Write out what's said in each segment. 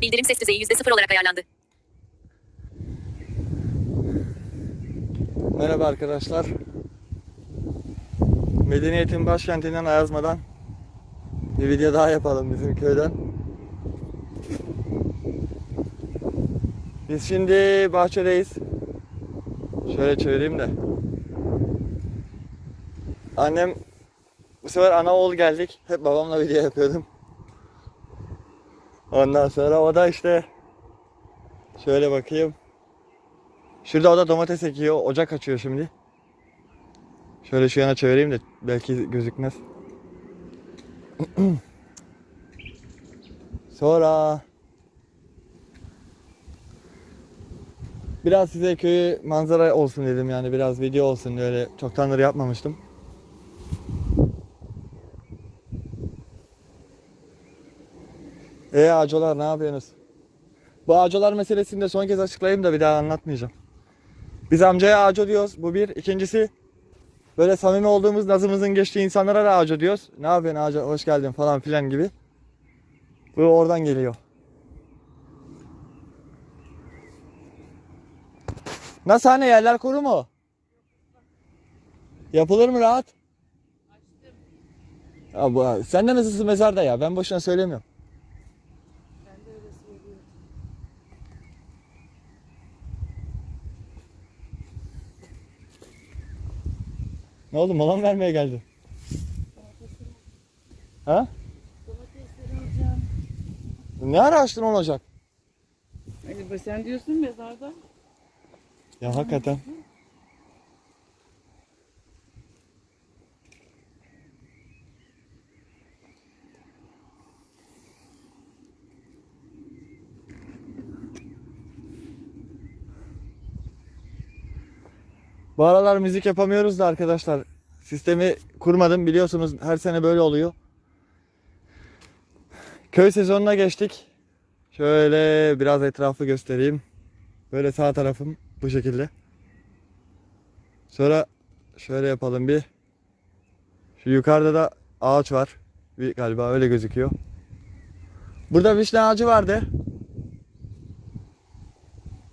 Bildirim ses düzeyi %0 olarak ayarlandı. Merhaba arkadaşlar. Medeniyetin başkentinden Ayazma'dan bir video daha yapalım bizim köyden. Biz şimdi bahçedeyiz. Şöyle çevireyim de. Annem bu sefer ana oğul geldik. Hep babamla video yapıyordum. Ondan sonra o da işte şöyle bakayım. Şurada o da domates ekiyor. Ocak açıyor şimdi. Şöyle şu yana çevireyim de belki gözükmez. Sonra biraz size köyü manzara olsun dedim yani biraz video olsun öyle çoktandır yapmamıştım. E ağacolar ne yapıyorsunuz? Bu ağacolar meselesini de son kez açıklayayım da bir daha anlatmayacağım. Biz amcaya ağaco diyoruz. Bu bir. İkincisi böyle samimi olduğumuz nazımızın geçtiği insanlara da ağaco diyoruz. Ne yapıyorsun ağaco hoş geldin falan filan gibi. Bu oradan geliyor. Nasıl hani yerler kuru mu? Yapılır mı rahat? Ya bu, sen de nasılsın mezarda ya? Ben boşuna söylemiyorum. Ne oldu? Mola mı vermeye geldin? Ha? Ne ara açtın olacak? Hani sen diyorsun mezarda. Ya hakikaten. Bu aralar müzik yapamıyoruz da arkadaşlar. Sistemi kurmadım biliyorsunuz her sene böyle oluyor. Köy sezonuna geçtik. Şöyle biraz etrafı göstereyim. Böyle sağ tarafım bu şekilde. Sonra şöyle yapalım bir. Şu yukarıda da ağaç var. Bir, galiba öyle gözüküyor. Burada vişne ağacı vardı.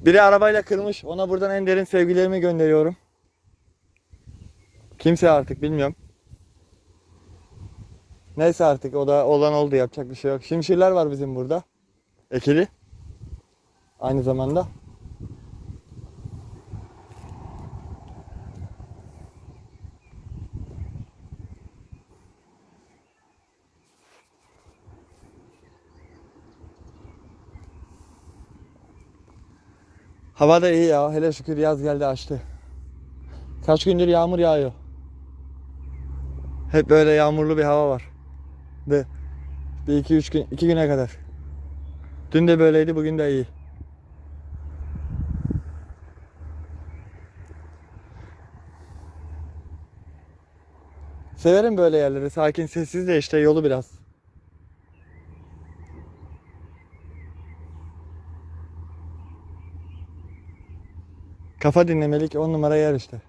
Biri arabayla kırmış. Ona buradan en derin sevgilerimi gönderiyorum. Kimse artık bilmiyorum. Neyse artık o da olan oldu yapacak bir şey yok. Şimşirler var bizim burada. Ekili. Aynı zamanda. Hava da iyi ya. Hele şükür yaz geldi açtı. Kaç gündür yağmur yağıyor. Hep böyle yağmurlu bir hava var. De bir iki üç gün iki güne kadar. Dün de böyleydi bugün de iyi. Severim böyle yerleri. Sakin, sessiz de işte yolu biraz. Kafa dinlemelik on numara yer işte.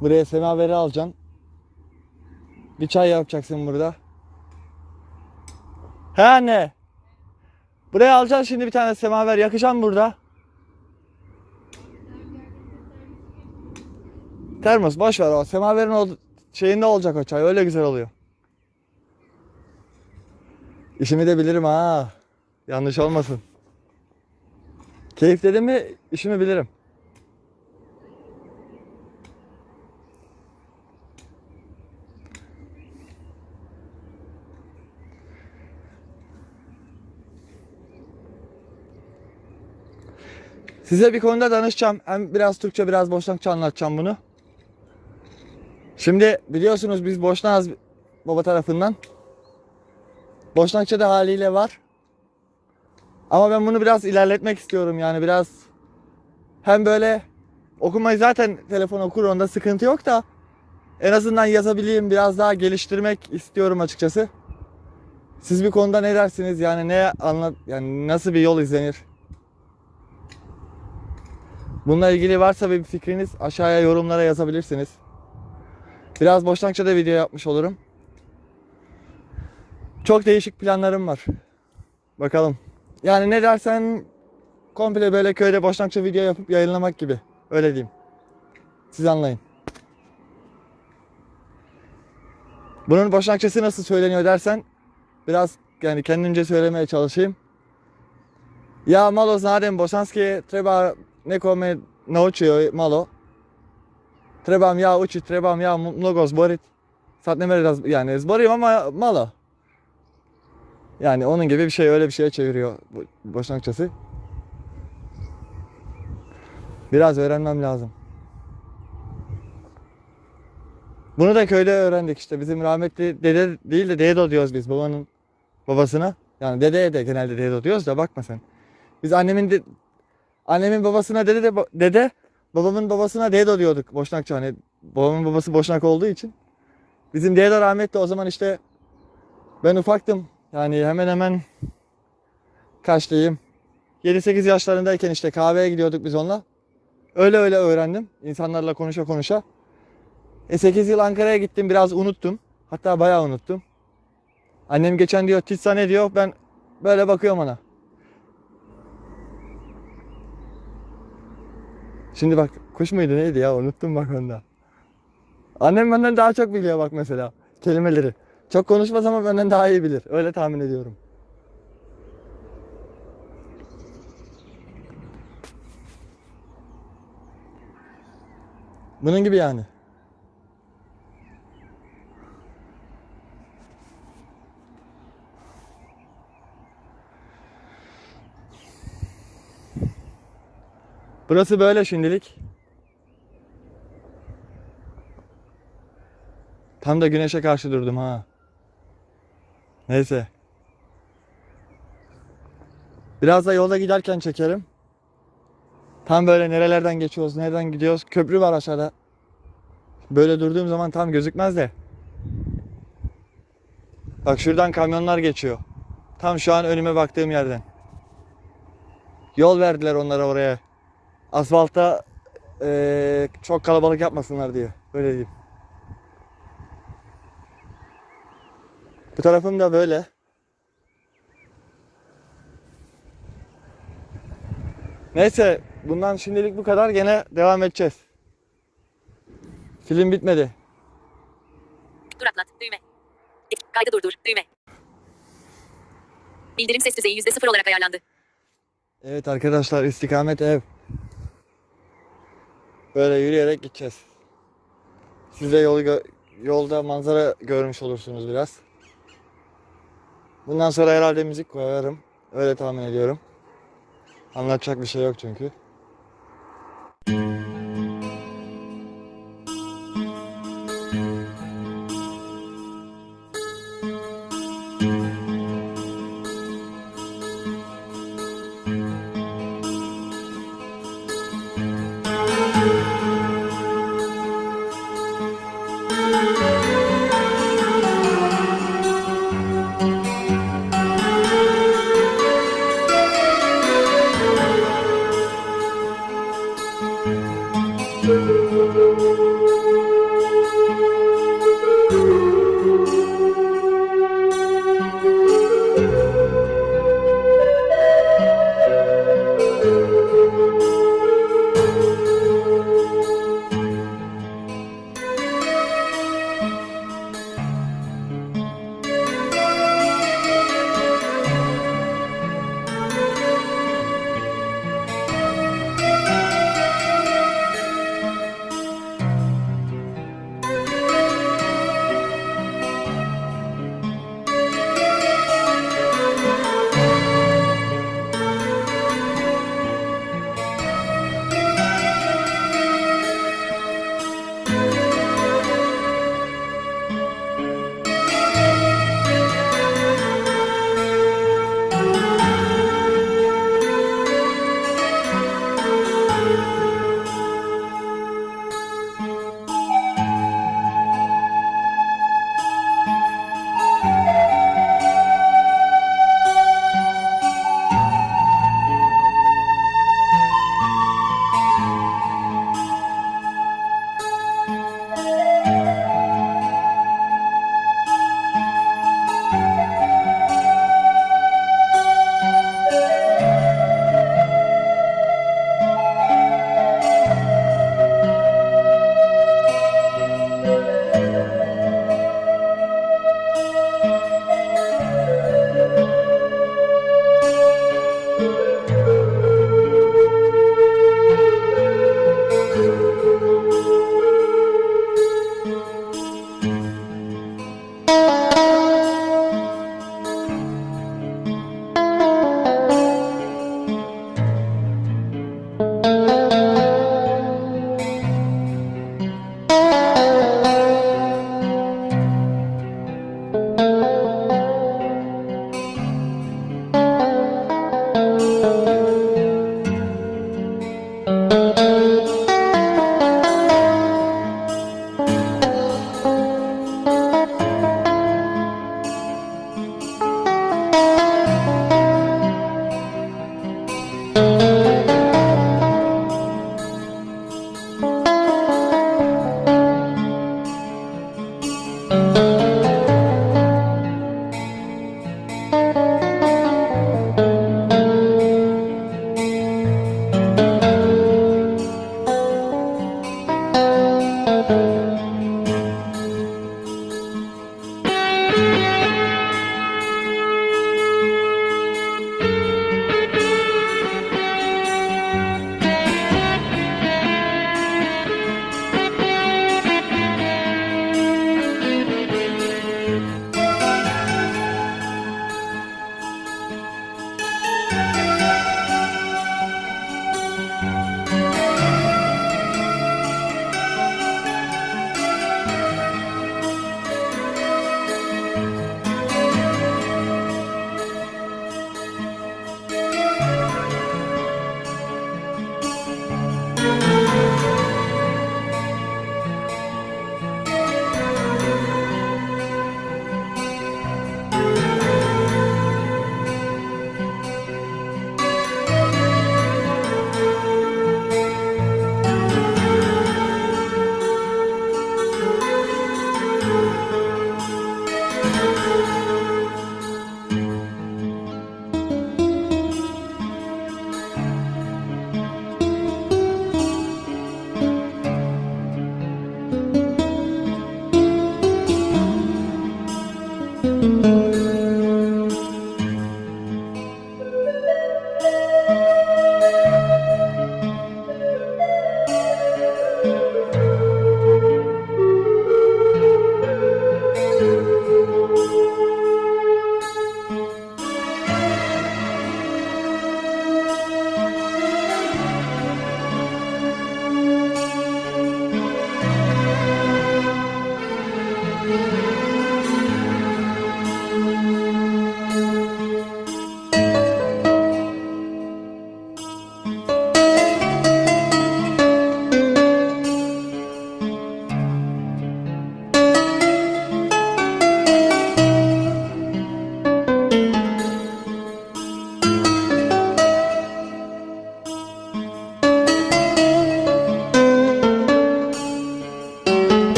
Buraya semaveri alacaksın. Bir çay yapacaksın burada. He anne. Buraya alacaksın şimdi bir tane semaver yakacağım burada. Termos boş ver o. Semaverin o şeyinde olacak o çay. Öyle güzel oluyor. İşimi de bilirim ha. Yanlış olmasın. Keyif dedim mi işimi bilirim. Size bir konuda danışacağım. Hem biraz Türkçe biraz Boşnakça anlatacağım bunu. Şimdi biliyorsunuz biz Boşnağız baba tarafından. Boşnakça da haliyle var. Ama ben bunu biraz ilerletmek istiyorum yani biraz hem böyle okumayı zaten telefon okur onda sıkıntı yok da en azından yazabileyim biraz daha geliştirmek istiyorum açıkçası. Siz bir konuda ne dersiniz yani ne anlat yani nasıl bir yol izlenir? Bununla ilgili varsa bir fikriniz aşağıya yorumlara yazabilirsiniz. Biraz Boşnakça da video yapmış olurum. Çok değişik planlarım var. Bakalım. Yani ne dersen komple böyle köyde boşnakça video yapıp yayınlamak gibi. Öyle diyeyim. Siz anlayın. Bunun boşnakçası nasıl söyleniyor dersen biraz yani kendimce söylemeye çalışayım. Ja malo znadem bosanski, treba nekome naučio malo. Trebam ja učit, trebam ja mnogo zborit. Sad ne mere raz- yani zborim ama malo. Yani onun gibi bir şey öyle bir şeye çeviriyor boşnakçası. Biraz öğrenmem lazım. Bunu da köyde öğrendik işte. Bizim rahmetli dede değil de dedo diyoruz biz babanın babasına. Yani dedeye de genelde dedo diyoruz da bakma sen. Biz annemin de, annemin babasına dede de dede, babamın babasına dedo diyorduk Boşnakça hani babamın babası Boşnak olduğu için. Bizim dedo rahmetli o zaman işte ben ufaktım. Yani hemen hemen kaç diyeyim 7-8 yaşlarındayken işte kahveye gidiyorduk biz onunla. Öyle öyle öğrendim. insanlarla konuşa konuşa. E 8 yıl Ankara'ya gittim biraz unuttum. Hatta bayağı unuttum. Annem geçen diyor Titsa ne diyor ben böyle bakıyorum ona. Şimdi bak kuş muydu neydi ya unuttum bak onda. Annem benden daha çok biliyor bak mesela kelimeleri. Çok konuşmaz ama benden daha iyi bilir. Öyle tahmin ediyorum. Bunun gibi yani. Burası böyle şimdilik. Tam da güneşe karşı durdum ha. Neyse. Biraz da yolda giderken çekerim. Tam böyle nerelerden geçiyoruz, nereden gidiyoruz. Köprü var aşağıda. Böyle durduğum zaman tam gözükmez de. Bak şuradan kamyonlar geçiyor. Tam şu an önüme baktığım yerden. Yol verdiler onlara oraya. Asfalta eee, çok kalabalık yapmasınlar diye. Öyle diyeyim. Bu tarafım da böyle. Neyse bundan şimdilik bu kadar. Gene devam edeceğiz. Film bitmedi. Duraklat. Düğme. Kaydı durdur. Düğme. Bildirim ses düzeyi %0 olarak ayarlandı. Evet arkadaşlar istikamet ev. Böyle yürüyerek gideceğiz. Siz de yolu yolda manzara görmüş olursunuz biraz. Bundan sonra herhalde müzik koyarım. Öyle tahmin ediyorum. Anlatacak bir şey yok çünkü. Thank you.